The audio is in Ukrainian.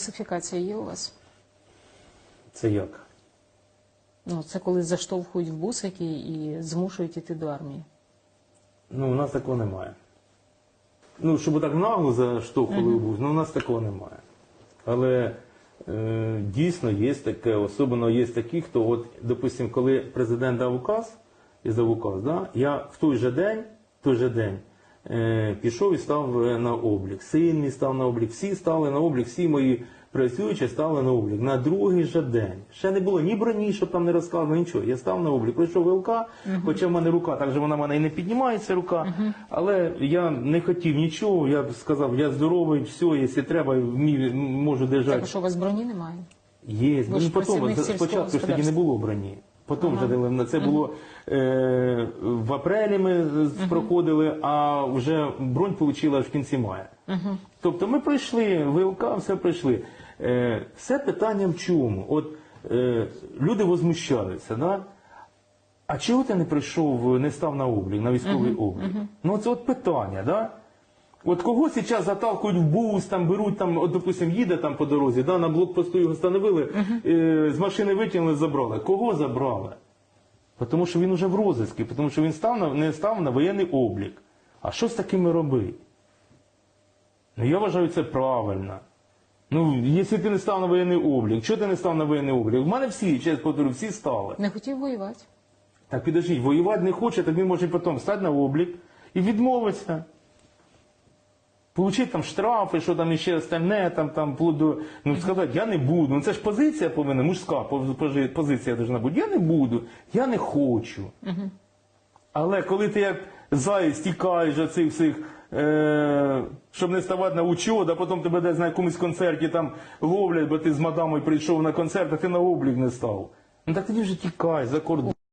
Русифікація є у вас? Це як? Ну, це коли заштовхують в бусики і змушують іти до армії. Ну, у нас такого немає. Ну, щоб так нагло заштовхували в бус, ну у нас такого немає. Але е, дійсно є таке, особливо є такі, хто, от, допустимо, коли президент дав указ, і дав указ, да, я в той же день, в той же день пішов і став е, на облік. Син мій став на облік, всі стали на облік, всі мої працюючі стали на облік. На другий же день. Ще не було ні броні, щоб там не розказували, нічого. Я став на облік. Прийшов ВЛК, хоча в мене рука, так же вона в мене і не піднімається рука. Але я не хотів нічого. Я сказав, я здоровий, все, якщо треба, можу держати. Так, що у вас броні немає? Є. Ну, потім, спочатку ж тоді не було броні. Потім вже дали на це було е, в апрелі ми проходили, а вже бронь отримала в кінці мая. Тобто ми пройшли, ВЛК, все пройшли. Е, все питання в чому? От е, люди возмущаються, да? А чого ти не прийшов, не став на облік, на військовий облік? Ну це от питання, да? От кого зараз заталкують в бус, там беруть, там, от, допустим, їде там по дорозі, да, на блокпосту його встановили, е, з машини витягнули, забрали. Кого забрали? Тому що він уже в розвитку, тому що він став на, не став на воєнний облік. А що з такими робити? Ну я вважаю це правильно. Ну, якщо ти не став на воєнний облік, чого ти не став на воєнний облік? У мене всі, чесно повторю, всі стали. Не хотів воювати. Так підождіть, воювати не хоче, так він може потім стати на облік і відмовитися. Получить там штрафи, що там іще остальне, там, там, вплоть до, ну сказати, я не буду. Ну це ж позиція повинна, мужська пози- пози- позиція повинна бути. Я не буду, я не хочу. Але коли ти як заєць тікаєш від цих всіх, е, щоб не ставати на учет, а потім тебе десь на якомусь концерті там ловлять, бо ти з мадамою прийшов на концерт, а ти на облік не став. Ну так тоді вже тікай за кордон.